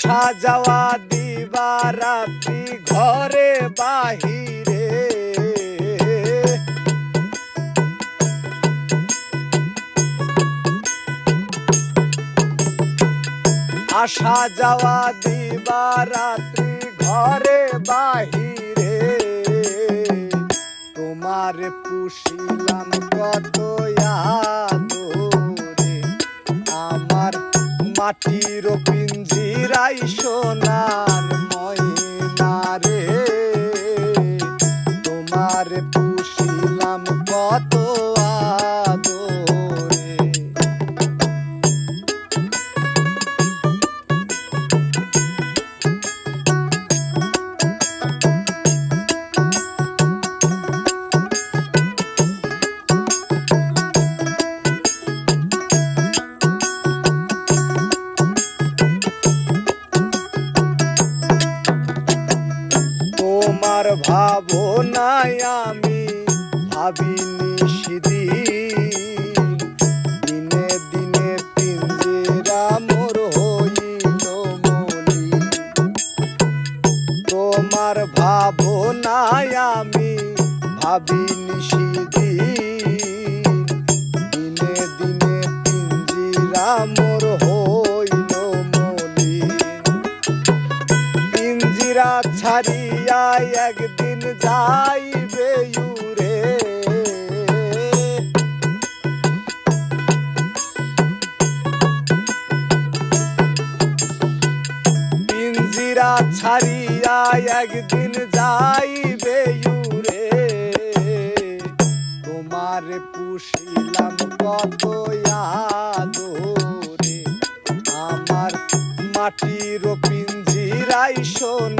আসা যাওয়া দিবা রাত্রি ঘরে বাহিরে। আসা যাওয়া দিবা রাত্রি ঘরে বাহিরে। তোমার পুষিলাম কত আমার মাটির পিঞ্জিরাই সোনার ময়না তোমার ভাবনায় আমি ভাবিনি সেদিন দিনে দিনে পিঞ্জেরা মোর হইল মলি তোমার ভাবনায় আমি ভাবিনি ছাড়িয়া একদিন যাইবে ইউরে তোমার পুষিলাম কত আদরে। আমার মাটির পিঞ্জিরাই সোনার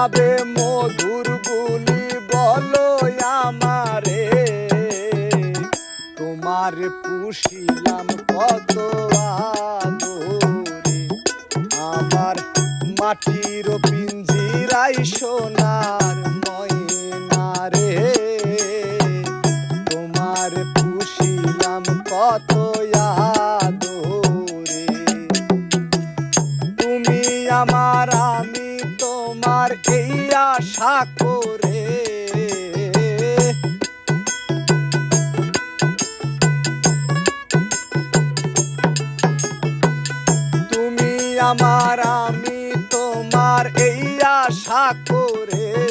শোনাবে মধুর বুলি বলো আমারে। তোমার পুষিলাম কত আমার মাটির পিঞ্জিরাই সোনার আশা করে। তুমি আমার আমি তোমার এই আশা করে।